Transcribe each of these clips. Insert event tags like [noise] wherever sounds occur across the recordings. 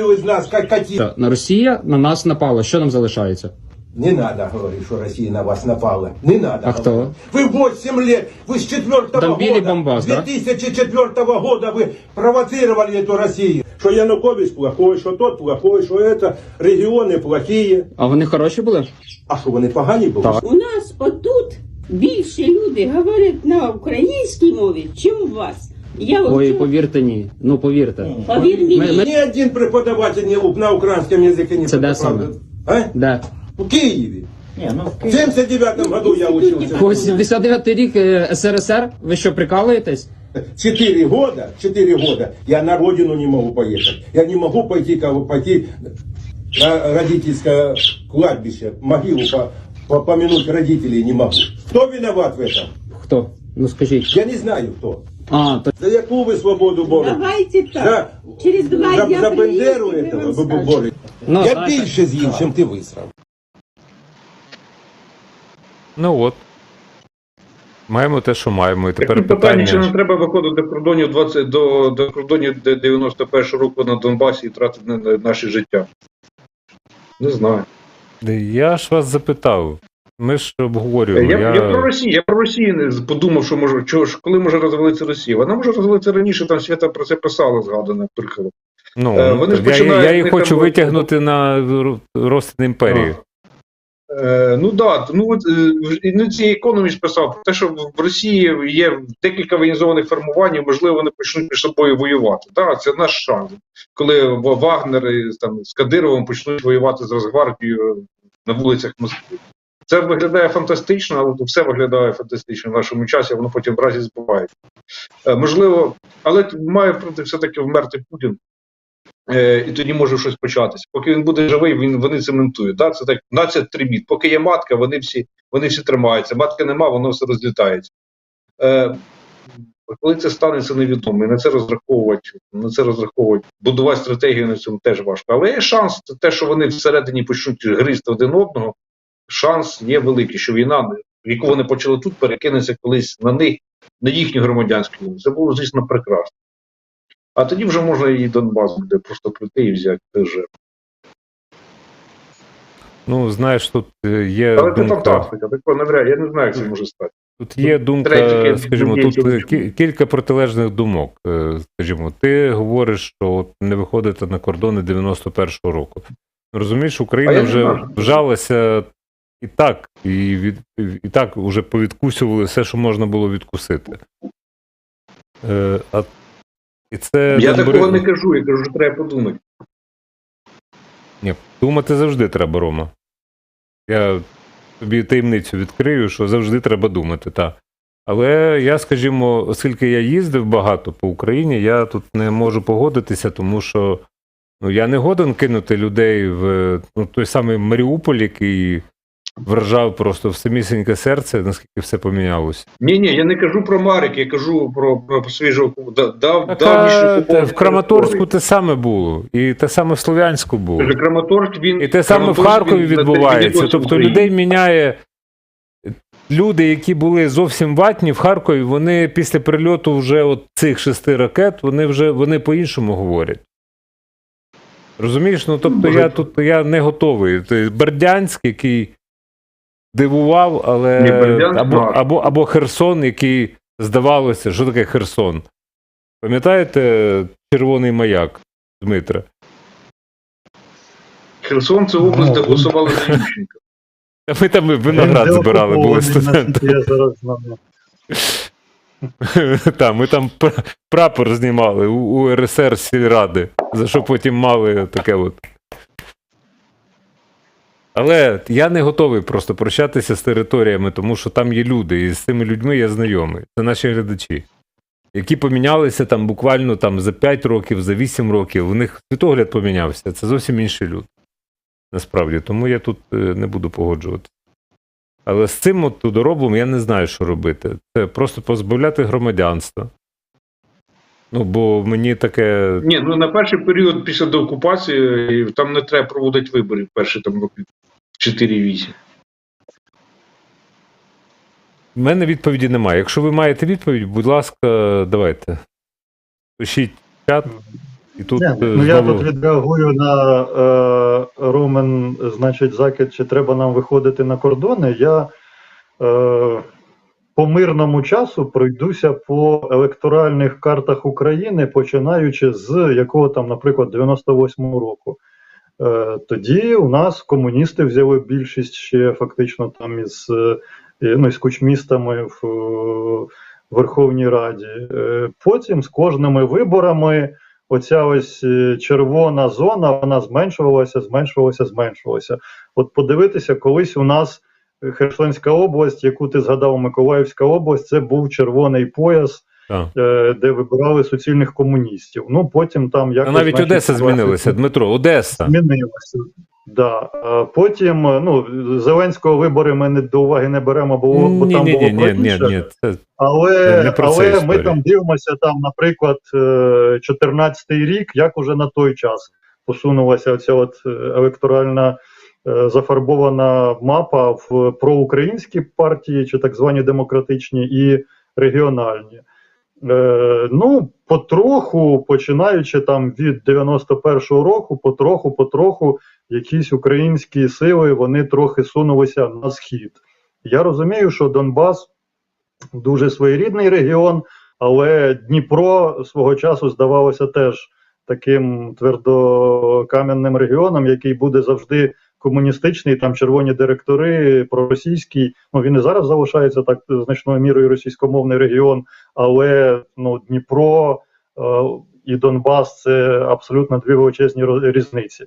из нас, как коти. Та, На Росія на нас напала. Що нам залишається? Не надо говорить, что Россия на вас напала. Не надо. А кто? говорить. Вы 8 лет, вы с 4 Бомбили года, Донбасс, да? 2004 года вы провоцировали эту Россию. Что Янукович плохой, что тот плохой, что это регионы плохие. А вони хороші були? А що вони погані були? Так. У нас отут більше люди говорять на українській мові, чим у вас. Я от Ой, чула- повірте, ні. Ну повірте. повір мені, Ми- ми- Ни один преподаватель не, на украинском языке не Це де преподавал. саме? А? Де? В Киеве. Ні, ну в В 79 году я учился. Ось 79 рік е, СРСР. Ви що, прикалуєтесь? Четыре года, четыре года я на родину не могу поехать. Я не могу пойти, кого пойти на родительское кладбище, могилу по, по- помянуть родителей не могу. Кто виноват в этом? Хто? Ну скажіть. Я не знаю кто. А, то За яку ви свободу борете? давайте так. За, Через два за, дня за Бендеру этого ви вам борете. Ну, я знаєте. більше з'їм, чим ти висрав. Ну от. Маємо те, що маємо. І тепер питання, чи не треба виходити до кордонів 20 до, до кордонів 91 року на Донбасі і тратити на, на наше життя? Не знаю. Я ж вас запитав. Ми ж обговорюємо. Я, Я, я, про Росію, я про Росію не подумав, що може, чого ж, коли може розвалитися Росія. Вона може розвалитися раніше, там свята про це писала згадане приклад. ну, е, вони ж я, я її хочу там- витягнути на ро- розтин імперії. Е, ну да, ну от е, ну, ці економіст писав про те, що в Росії є декілька воєнізованих формувань, і, можливо, вони почнуть між собою воювати. Да, це наш шанс. Коли Ва- Вагнер і, там з Кадировим почнуть воювати з Росгвардією на вулицях Москви. Це виглядає фантастично, але все виглядає фантастично в нашому часі, воно потім в разі збувається. Е, можливо, але має проти все-таки вмерти Путін. Е, і тоді може щось початися. Поки він буде живий, він вони цементують. Да? Це так нація триміт. Поки є матка, вони всі вони всі тримаються. Матки нема, воно все розлітається. Е, коли це станеться, невідомо. І на це розраховувати, на це розраховувати, будувати стратегію на цьому теж важко. Але є шанс, це те, що вони всередині почнуть гризти один одного. Шанс є великий, що війна, яку вони почали тут, перекинеться колись на них, на їхню громадянську війну. Це було, звісно, прекрасно. А тоді вже можна і Донбас буде просто прийти і взяти теж. Ну, знаєш, тут е, є Але це фантастика, такого навряд. Я не знаю, як це може стати. Тут є думка, третє, скажімо, тут кілька протилежних думок. Е, Скажімо, ти говориш, що от не виходити на кордони 91-го року. Розумієш, Україна вже вжалася і так, і, від, і так вже повідкусювали все, що можна було відкусити. Е, а, і це Я такого не кажу, я кажу, що треба подумати. Ні, думати завжди треба, Рома. Я тобі таємницю відкрию, що завжди треба думати, так. Але я, скажімо, оскільки я їздив багато по Україні, я тут не можу погодитися, тому що ну, я не годен кинути людей в ну, той самий Маріуполь, який вражав просто в самісіньке серце, наскільки все помінялося. Ні, ні, я не кажу про Марик, я кажу про, про свіжу дав, Так, в Краматорську те саме було, і те саме в Слов'янську було. Краматорськ він І те саме в Харкові відбувається. Тобто людей міняє. Люди, які були зовсім ватні в Харкові, вони після прильоту вже от цих шести ракет, вони вже вони по-іншому говорять. Розумієш? Ну тобто Може, я тут я не готовий. Бердянськ, який дивував, але або, або, або Херсон, який здавалося, що таке Херсон. Пам'ятаєте червоний маяк Дмитра? Херсон це область, де голосували за Ющенка. [laughs] Та Ми там виноград збирали, були студенти. Я зараз знаю. [laughs] Та, ми там прапор знімали у, у РСР сільради, за що потім мали таке от. Але я не готовий просто прощатися з територіями, тому що там є люди, і з цими людьми я знайомий. Це наші глядачі, які помінялися там буквально там, за 5 років, за 8 років. У них світогляд помінявся. Це зовсім інші люди. Насправді, тому я тут е, не буду погоджувати. Але з цим от дороблом я не знаю, що робити. Це просто позбавляти громадянства. Ну, бо мені таке. Ні, ну на перший період після деокупації там не треба проводити виборів перші там років 4-8. В мене відповіді немає. Якщо ви маєте відповідь, будь ласка, давайте. Пишіть чат. І тут Ні, е, ну я знову... тут відреагую на е, Ромен, значить, закид, чи треба нам виходити на кордони. Я е, по мирному часу пройдуся по електоральних картах України, починаючи з якого там, наприклад, 98-го року. Е, тоді у нас комуністи взяли більшість ще фактично там із, е, ну, із кучмістами в е, Верховній Раді. Потім з кожними виборами оця ось червона зона вона зменшувалася, зменшувалася, зменшувалася. От подивитися, колись у нас Херсонська область, яку ти згадав, Миколаївська область, це був червоний пояс, Так. е, де вибирали суцільних комуністів. Ну потім там А якось навіть значить, Одеса змінилася, Дмитро, Одеса. Змінилося. Да. Потім, е, ну, Зеленського вибори ми не до уваги не беремо, бо, бо Ні, там ні, було ні, ні, ні, ні, це Але, Не про але ми там дивимося, там, наприклад, 14-й рік, як уже на той час посунулася оця от е, електоральна е, зафарбована мапа в проукраїнські партії, чи так звані демократичні, і регіональні. Е, ну, потроху, починаючи там від 91-го року, потроху, потроху, якісь українські сили вони трохи сунулися на схід. Я розумію, що Донбас дуже своєрідний регіон, але Дніпро свого часу здавалося теж таким твердокам'яним регіоном, який буде завжди комуністичний, там червоні директори, проросійський. Ну він і зараз залишається так значною мірою російськомовний регіон, але ну Дніпро е, і Донбас це абсолютно дві величезні різниці.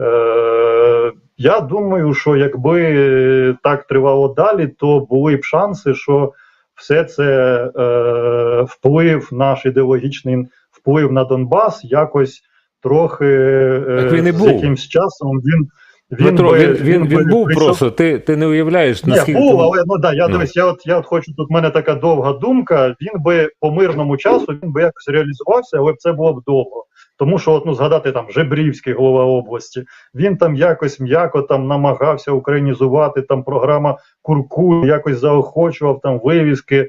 Е, я думаю, що якби так тривало далі, то були б шанси, що все це е, вплив, наш ідеологічний вплив на Донбас якось трохи е, Так він і з якимсь часом він. Дмитро, би- він, він, би він був прийшов- просто. Ти, ти не уявляєш, ні, наскільки. був, але ну да, я Ну. дивись, я от я от хочу тут. в мене така довга думка. Він би по мирному часу він би якось реалізувався, але це було б довго. Тому що, от, ну згадати там Жебрівський голова області, він там якось м'яко там намагався українізувати там програма Курку, якось заохочував там вивіски,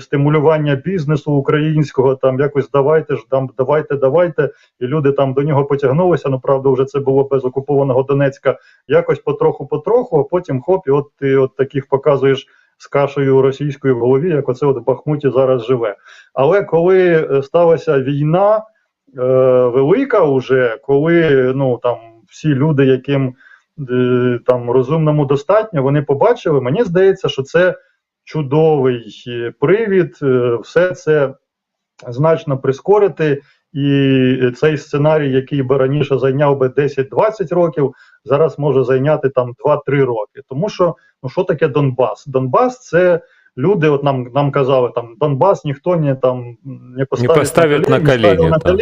стимулювання бізнесу українського. Там якось давайте ж там, давайте, давайте. І люди там до нього потягнулися. Ну правда, вже це було без окупованого Донецька. Якось потроху-потроху, а потім хоп, і от ти от таких показуєш з кашею російською в голові, як оце от в Бахмуті зараз живе. Але коли е, сталася війна е, велика, уже коли ну там всі люди, яким е, там розумному достатньо, вони побачили. Мені здається, що це чудовий е, привід, е, все це значно прискорити. І цей сценарій, який би раніше зайняв би 10-20 років, зараз може зайняти там 2-3 роки. Тому що ну що таке Донбас? Донбас це люди. От нам нам казали, там Донбас ніхто не там не поставить, поставить на ставив на так.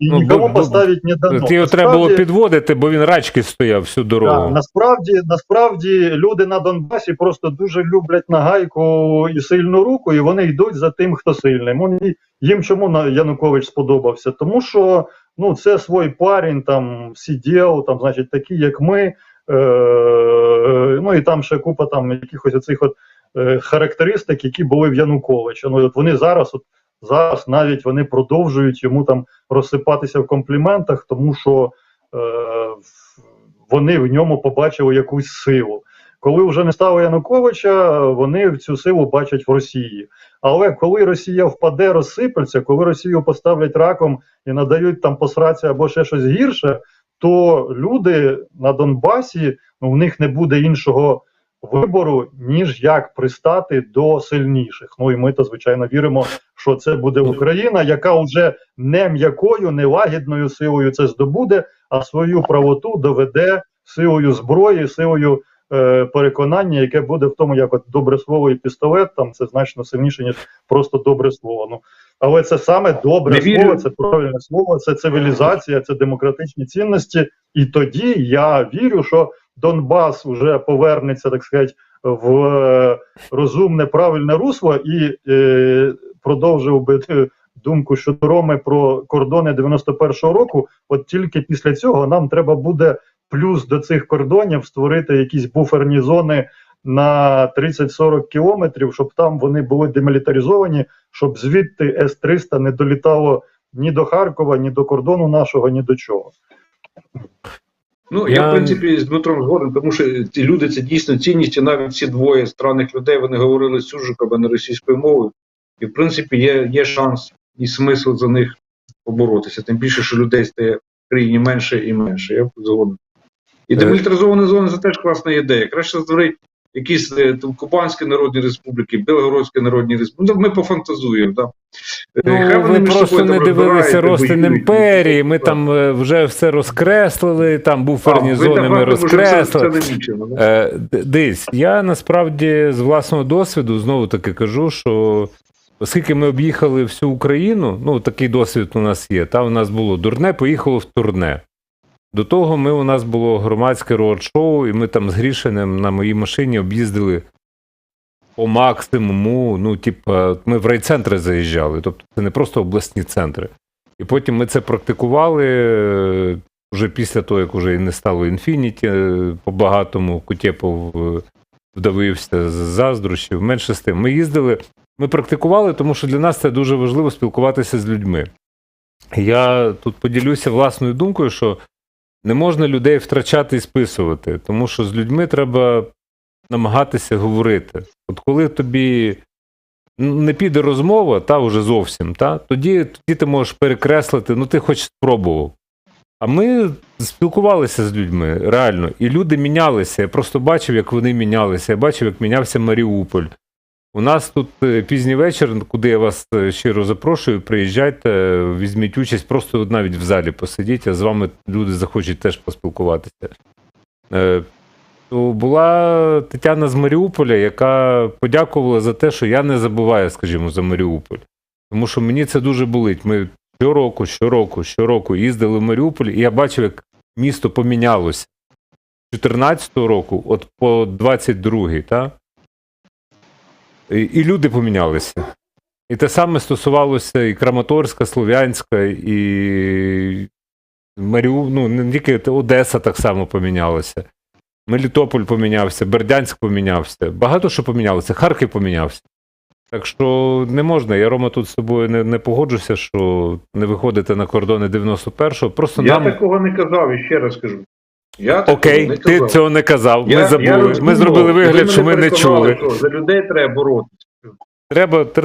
І Ну, нікому бо- поставить не дано. Ти його треба було підводити, бо він рачки стояв всю так, дорогу. насправді, насправді люди на Донбасі просто дуже люблять нагайку і сильну руку, і вони йдуть за тим, хто сильний. Вони- Їм чому Янукович сподобався? Тому що ну це свій парень, там сидів, там, значить, такі, як ми. Е, ну і там ще купа там якихось оцих от е, характеристик, які були в Януковича. Ну, от вони зараз, от зараз навіть вони продовжують йому там розсипатися в компліментах, тому що е, вони в ньому побачили якусь силу. Коли вже не стало Януковича, вони цю силу бачать в Росії. Але коли Росія впаде, розсипеться, коли Росію поставлять раком і надають там посрацію або ще щось гірше, то люди на Донбасі ну, в них не буде іншого вибору, ніж як пристати до сильніших. Ну і ми то звичайно віримо, що це буде Україна, яка вже не м'якою, не лагідною силою це здобуде, а свою правоту доведе силою зброї, силою е, переконання, яке буде в тому, як от добре слово і пістолет, там це значно сильніше, ніж просто добре слово. Ну але це саме добре Не слово, це правильне слово, це цивілізація, це демократичні цінності. І тоді я вірю, що Донбас вже повернеться, так сказати, в е, розумне, правильне русло і е, продовжив би думку щодо Роми про кордони 91-го року. От тільки після цього нам треба буде плюс до цих кордонів створити якісь буферні зони на 30-40 кілометрів, щоб там вони були демілітаризовані, щоб звідти С-300 не долітало ні до Харкова, ні до кордону нашого, ні до чого. Ну, я, Я- в принципі, з Дмитром згоден, тому що ці люди це дійсно цінність, і навіть ці двоє странних людей вони говорили з а не російською мовою. І, в принципі, є, є шанс і смисл за них поборотися. Тим більше, що людей стає в країні менше і менше. Я згоден. І демілітаризована демілітаризовані зони це теж класна ідея. Краще створити якісь е, там Кубанські народні республіки, Білогородські народні республіки. Ну, ми пофантазуємо. Да? Е, Ну, хай вони ви просто не дивилися воюють. імперії. Ми Так. там е, вже все розкреслили, там буферні А, зони ми розкреслили. Е, я насправді з власного досвіду знову таки кажу, що оскільки ми об'їхали всю Україну, ну такий досвід у нас є. Та у нас було дурне, поїхало в турне. До того ми у нас було громадське роад-шоу, і ми там з Грішинем на моїй машині об'їздили по максимуму. Ну, типа, ми в райцентри заїжджали, тобто це не просто обласні центри. І потім ми це практикували е, вже після того, як вже і не стало Інфініті по-багатому, Кутєпов е, вдавився з заздрощів. Менше з тим. Ми їздили, ми практикували, тому що для нас це дуже важливо спілкуватися з людьми. Я тут поділюся власною думкою, що не можна людей втрачати і списувати, тому що з людьми треба намагатися говорити. От коли тобі не піде розмова, та вже зовсім, та, тоді, тоді ти можеш перекреслити, ну ти хоч спробував. А ми спілкувалися з людьми реально, і люди мінялися. Я просто бачив, як вони мінялися. Я бачив, як мінявся Маріуполь. У нас тут е, пізній вечір, куди я вас е, щиро запрошую, приїжджайте, візьміть участь, просто навіть в залі посидіть, а з вами люди захочуть теж поспілкуватися. Е, то була Тетяна з Маріуполя, яка подякувала за те, що я не забуваю, скажімо, за Маріуполь. Тому що мені це дуже болить. Ми щороку, щороку, щороку їздили в Маріуполь, і я бачив, як місто помінялося. З 14-го року, от по 22-й, та? І, і люди помінялися. І те саме стосувалося і Краматорська, Слов'янська, і Маріу, ну, не тільки Одеса так само помінялася. Мелітополь помінявся, Бердянськ помінявся. Багато що помінялося, Харків помінявся. Так що не можна. Я Рома тут з тобою не, не погоджуся, що не виходити на кордони 91-го. Просто Я нам. такого не казав, і ще раз кажу. Я Окей, не ти казав. цього не казав. Ми Я- я забули. Я Ми зробили вигляд, що ми не чули. що За людей треба боротися. Треба,